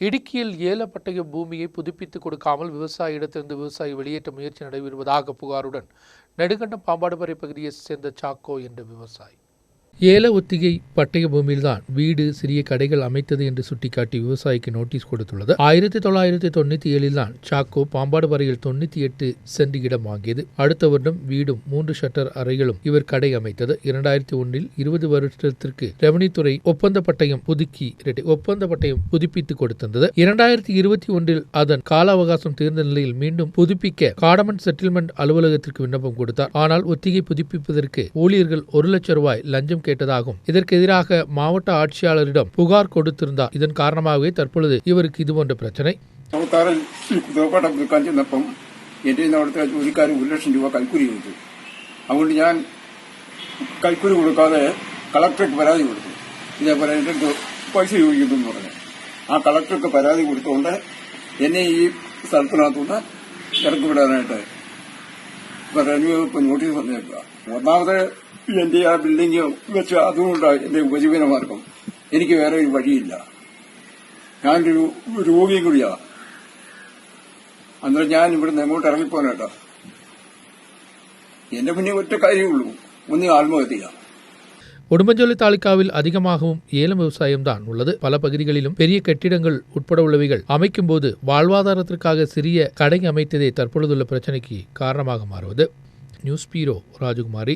இடுக்கியில் ஏலப்பட்டய பூமியை புதுப்பித்துக் கொடுக்காமல் விவசாய இடத்திலிருந்து விவசாயி வெளியேற்ற முயற்சி நடைபெறுவதாக புகாருடன் நெடுங்கண்டம் பாம்பாடுபறை பகுதியைச் சேர்ந்த சாக்கோ என்ற விவசாயி. ஏல ஒத்திகை பட்டய பூமியில்தான் வீடு சிறிய கடைகள் அமைத்தது என்று சுட்டிக்காட்டி விவசாயிக்கு நோட்டீஸ் கொடுத்துள்ளது. ஆயிரத்தி தொள்ளாயிரத்தி தொண்ணூத்தி ஏழில் தான் சாக்கோ பாம்பாடு வரையில் தொண்ணூத்தி எட்டு சென்ட் இடம் வாங்கியது. அடுத்த வருடம் வீடும் மூன்று ஷட்டர் அறைகளும் இவர் கடை அமைத்தது. இரண்டாயிரத்தி ஒன்றில் இருபது வருடத்திற்கு ரெவன்யூ துறை ஒப்பந்த பட்டயம் புதுக்கி ஒப்பந்த பட்டயம் புதுப்பித்து கொடுத்திருந்தது. இரண்டாயிரத்தி இருபத்தி ஒன்றில் அதன் கால அவகாசம் தீர்ந்த நிலையில் மீண்டும் புதுப்பிக்க காடமன் செட்டில்மெண்ட் அலுவலகத்திற்கு விண்ணப்பம் கொடுத்தார். ஆனால் ஒத்திகை புதுப்பிப்பதற்கு ஊழியர்கள் ஒரு லட்சம் ரூபாய் லஞ்சம் கேட்டதாகும் இதற்கு எதிராக மாவட்ட ஆட்சியாளரிடம் புகார் கொடுத்திருந்தார் இதன் காரணமாகவே தற்பொழுது இவருக்கு இதுபோன்ற பிரச்சனை അവതാറിൽ കുതിരപ്പാട്ടം വിൽക്കാൻ ചെന്നപ്പം എൻ്റെ നിന്ന് അവിടുത്തെ ജോലിക്കാർ ഒരു ലക്ഷം രൂപ കൈക്കൂലി കൊടുത്തു അതുകൊണ്ട് ഞാൻ കൈക്കൂലി കൊടുക്കാതെ കളക്ടർക്ക് പരാതി കൊടുത്തു ഇതേപോലെ എൻ്റെ അടുത്ത് പൈസ ചോദിക്കുന്നു എന്ന് പറഞ്ഞു ആ കളക്ടർക്ക് പരാതി കൊടുത്തുകൊണ്ട് എന്നെ ഈ സ്ഥലത്തിനകത്തുനിന്ന് ഇറക്കി വിടാനായിട്ട് ഇപ്പൊ റവന്യൂ വകുപ്പ് നോട്ടീസ് വന്നേക്കുക ഒന്നാമത് എന്റെ ആ ബിൽഡിംഗ് വെച്ച് അതുകൊണ്ടാണ് എന്റെ ഉപജീവന മാർഗം എനിക്ക് വേറെ ഒരു വഴിയില്ല ഞാനൊരു രോഗിയും കൂടിയാ അന്നേരം ഞാൻ ഇവിടുന്ന് എങ്ങോട്ട് ഇറങ്ങിപ്പോനേട്ടാ എന്റെ മുന്നേ ഒറ്റ കാര്യമുള്ളൂ ഒന്ന് ആത്മഹത്യ உடும்பஞ்சோலை தாலுகாவில் அதிகமாகவும் ஏலம் விவசாயம்தான் உள்ளது பல பகுதிகளிலும் பெரிய கட்டிடங்கள் உட்பட உள்ளவைகள் அமைக்கும் போது வாழ்வாதாரத்திற்காக சிறிய கடை அமைத்ததே தற்பொழுதுள்ள பிரச்சனைக்கு காரணமாக மாறுவது நியூஸ் பீரோ ராஜகுமாரி